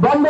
বন্ধ